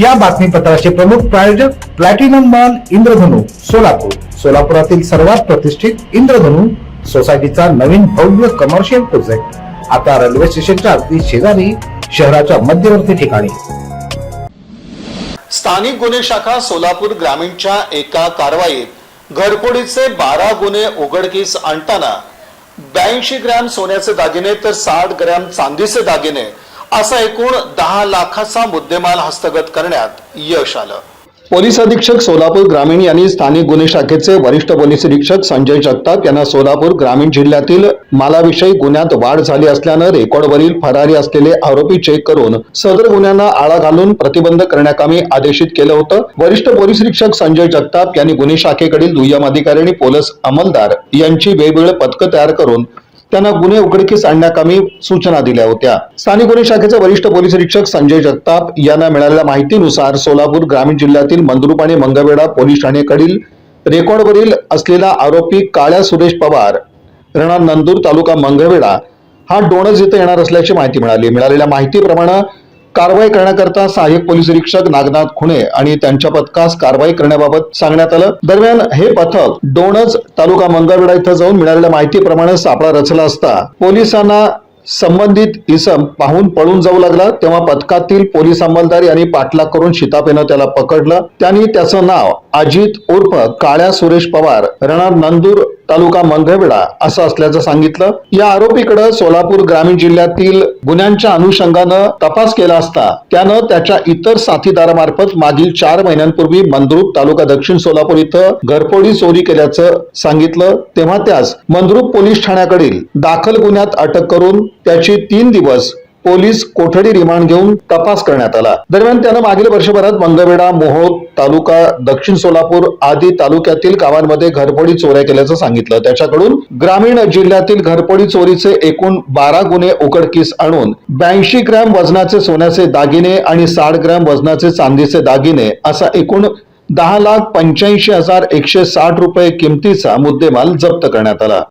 या बातमीपत्राचे प्रमुख प्रायोजक प्लॅटिनम मॉल इंद्रधनु सोलापूर. सोलापुरातील सर्वात प्रतिष्ठित इंद्रधनु सोसायटीचा नवीन भव्य कमर्शियल प्रोजेक्ट आता रेल्वे स्टेशनच्या अगदी शेजारी शहराच्या मध्यवर्ती ठिकाणी. स्थानिक गुन्हे शाखा सोलापूर ग्रामीणच्या एका कारवाईत घरफोडीचे बारा गुन्हे उघडकीस आणताना ब्याऐंशी ग्रॅम सोन्याचे दागिने तर साठ ग्रॅम चांदीचे दागिने असा एकूण दहा लाखाचा मुद्देमाल हस्तगत करण्यात यश आलं. पोलीस अधीक्षक सोलापूर ग्रामीण यांनी स्थानिक गुन्हे शाखेचे वरिष्ठ पोलीस अधीक्षक संजय जगताप यांना सोलापूर ग्रामीण जिल्ह्यातील मालाविषयी गुन्ह्यात वाढ झाली असल्यानं रेकॉर्डवरील फरारी असलेले आरोपी चेक करून सदर गुन्ह्यांना आळा घालून प्रतिबंध करण्याकामी आदेशित केलं होतं. वरिष्ठ पोलीस अधीक्षक संजय जगताप यांनी गुन्हे शाखेकडील दुय्यम अधिकारी आणि पोलीस अंमलदार यांची वेगवेगळे पथकं तयार करून त्यांना गुन्हे उघडकीस आणण्याकामी सूचना दिल्या होत्या. स्थानिक गुन्हे शाखेचे वरिष्ठ पोलीस निरीक्षक संजय जगताप यांना मिळालेल्या माहितीनुसार सोलापूर ग्रामीण जिल्ह्यातील मंद्रुप आणि मंगवेडा पोलीस ठाणेकडील रेकॉर्डवरील असलेला आरोपी काळ्या सुरेश पवार राहणार नंदूर तालुका मंगळवेडा हा डोणज इथं येणार असल्याची माहिती मिळाली. मिळालेल्या माहितीप्रमाणे कारवाई करण्याकरता सहाय्यक पोलीस निरीक्षक नागनाथ खुणे आणि त्यांच्या पथकास कारवाई करण्याबाबत सांगण्यात आलं. दरम्यान हे पथक डोणज तालुका मंगळवेढा इथं जाऊन मिळालेल्या माहितीप्रमाणे सापळा रचला असता पोलिसांना संबंधित इसम पाहून पळून जाऊ लागला. तेव्हा पथकातील पोलीस अंमलदार यांनी पाठलाग करून शितापेनं त्याला पकडलं. त्यांनी त्याचं नाव अजित उर्फ काळ्या सुरेश पवार रणार नंदूर तालुका मंगळवेढा असं असल्याचं सांगितलं. या आरोपीकडे सोलापूर ग्रामीण जिल्ह्यातील गुन्ह्यांच्या अनुषंगानं तपास केला असता त्यानं त्याच्या इतर साथीदारामार्फत मागील चार महिन्यांपूर्वी मंद्रुप तालुका दक्षिण सोलापूर इथं घरफोडी चोरी केल्याचं सांगितलं. तेव्हा त्यास मंद्रुप पोलीस ठाण्याकडील दाखल गुन्ह्यात अटक करून त्याची तीन दिवस पोलीस कोठडी रिमांड घेऊन तपास करण्यात आला. दरम्यान त्यानं मागील वर्षभरात मंगवेडा मोहोळ तालुका दक्षिण सोलापूर आदी तालुक्यातील गावांमध्ये घरफोडी चोऱ्या केल्याचं सांगितलं. त्याच्याकडून ग्रामीण जिल्ह्यातील घरफोडी चोरीचे एकूण बारा गुन्हे उघडकीस आणून ब्याऐंशी ग्रॅम वजनाचे सोन्याचे दागिने आणि साठ ग्रॅम वजनाचे चांदीचे दागिने असा एकूण दहा लाख पंच्याऐंशी हजार एकशे साठ रुपये किमतीचा मुद्देमाल जप्त करण्यात आला.